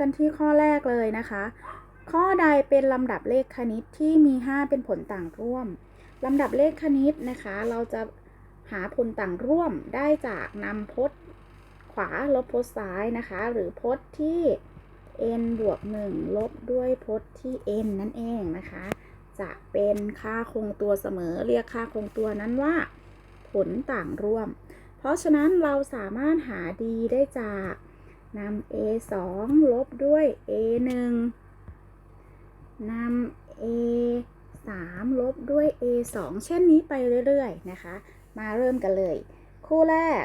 กันที่ข้อแรกเลยนะคะ ข้อใดเป็นลำดับเลขคณิตที่มี 5 เป็นผลต่างร่วมลำดับเลขคณิตนะคะ เราจะหาผลต่างร่วมได้จากนำพจน์ขวาลบพจน์ซ้ายนะคะ หรือพจน์ที่ n บวก 1 ลบด้วยพจน์ที่ n นั่นเองนะคะ จะเป็นค่าคงตัวเสมอเรียกค่าคงตัวนั้นว่า ผลต่างร่วม เพราะฉะนั้นเราสามารถหา d ได้จาก นำ a 2ลบด้วย a 1นำ a 3ลบด้วย a 2เช่นนี้ไปเรื่อยๆ นะคะ มาเริ่มกันเลย คู่แรก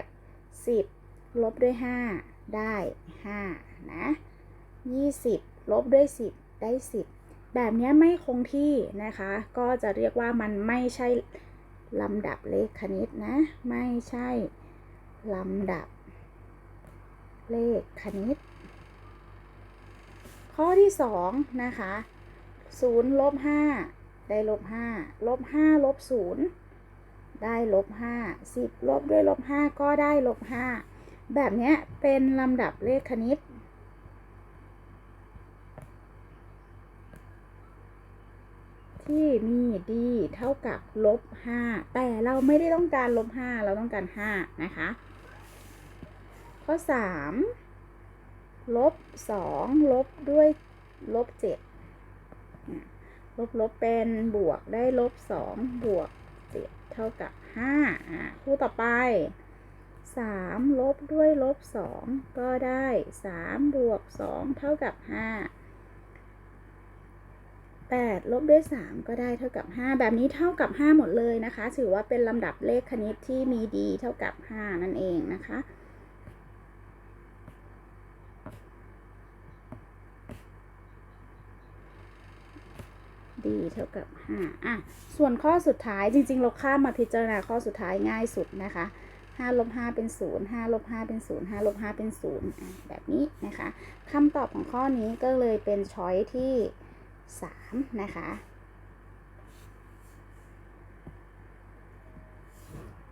10 ลบด้วย 5 ได้ 5 นะ 20 ลบด้วย 10 ได้ 10 แบบนี้ไม่คงที่นะคะ ก็จะเรียกว่ามันไม่ใช่ลำดับเลขคณิตนะ ไม่ใช่ลำดับ เลขคณิต ข้อที่2นะคะ0ลบ5ได้ลบ5ลบ5ลบ0ได้ลบ5 10ลบด้วยลบ5ก็ได้ลบ5แบบนี้เป็นลำดับเลขคณิต ที่มี d เท่ากับลบ5แต่เราไม่ได้ต้องการลบ5เราต้องการ5นะคะ ข้อ 3 ลบ 2 ลบด้วยลบ 7 ลบลบเป็นบวกได้ลบ 2 บวก 7 เท่ากับ 5 อะ คู่ต่อไป 3 ลบด้วยลบ 2 ก็ได้ 3 บวก 2 เท่ากับ 5 8 ลบด้วย 3 ก็ได้เท่ากับ 5 แบบนี้เท่ากับ 5 หมดเลยนะคะ ถือว่าเป็นลำดับเลขคณิตที่มี d เท่ากับ 5 นั่นเองนะคะ d เท่ากับ 5 อะ ส่วนข้อสุดท้ายจริง ๆ เราข้ามมาพิจารณาข้อสุดท้ายง่ายสุดนะคะ5ลบ5เป็น0 5ลบ5เป็น0 5ลบ5เป็น0อะแบบนี้นะคะคำตอบของข้อนี้ก็เลยเป็นช้อยที่ 3 นะคะ